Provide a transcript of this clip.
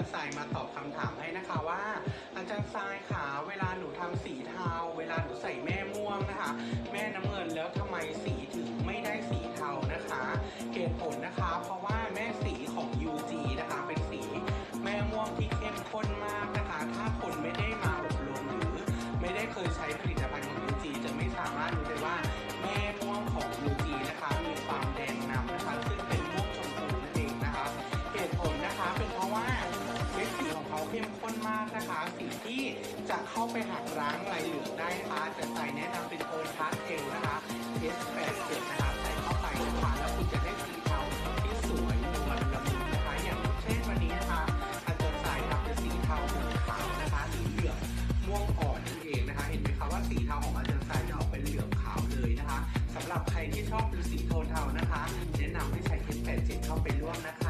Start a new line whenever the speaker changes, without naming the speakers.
าจารย์ทรายมาตอบคำถามให้นะคะว่า อาจารย์ทรายค่ะเวลาหนูทำสีเทาเวลาหนูใส่แม่ม่วงนะคะ แม่น้ำเงินแล้วทำไมสีถึงไม่ได้สีเทานะคะเหตุผลนะคะ เพราะว่า เข้มข้นมากนะคะ สีที่จะเข้าไปหักล้างลายเหลืองได้นะคะจะใส่แนะนำเป็นโทนพาสเทลนะคะ S87 นะคะใส่เข้าไปนะคะแล้วคุณจะได้สีเทาที่สวยนวลละมุนนะคะ อย่างเช่นวันนี้นะคะอาจจะใส่ทำเป็นสีเทาขาวนะคะหรือเหลืองม่วงอ่อนนั่นเองนะคะ เห็นไหมคะว่าสีเทาของอาจารย์ใส่จะออกเป็นเหลืองขาวเลยนะคะสำหรับใครที่ชอบดูสีโทนเทานะคะ แนะนำให้ใช้ S87 เข้าไปร่วมนะคะ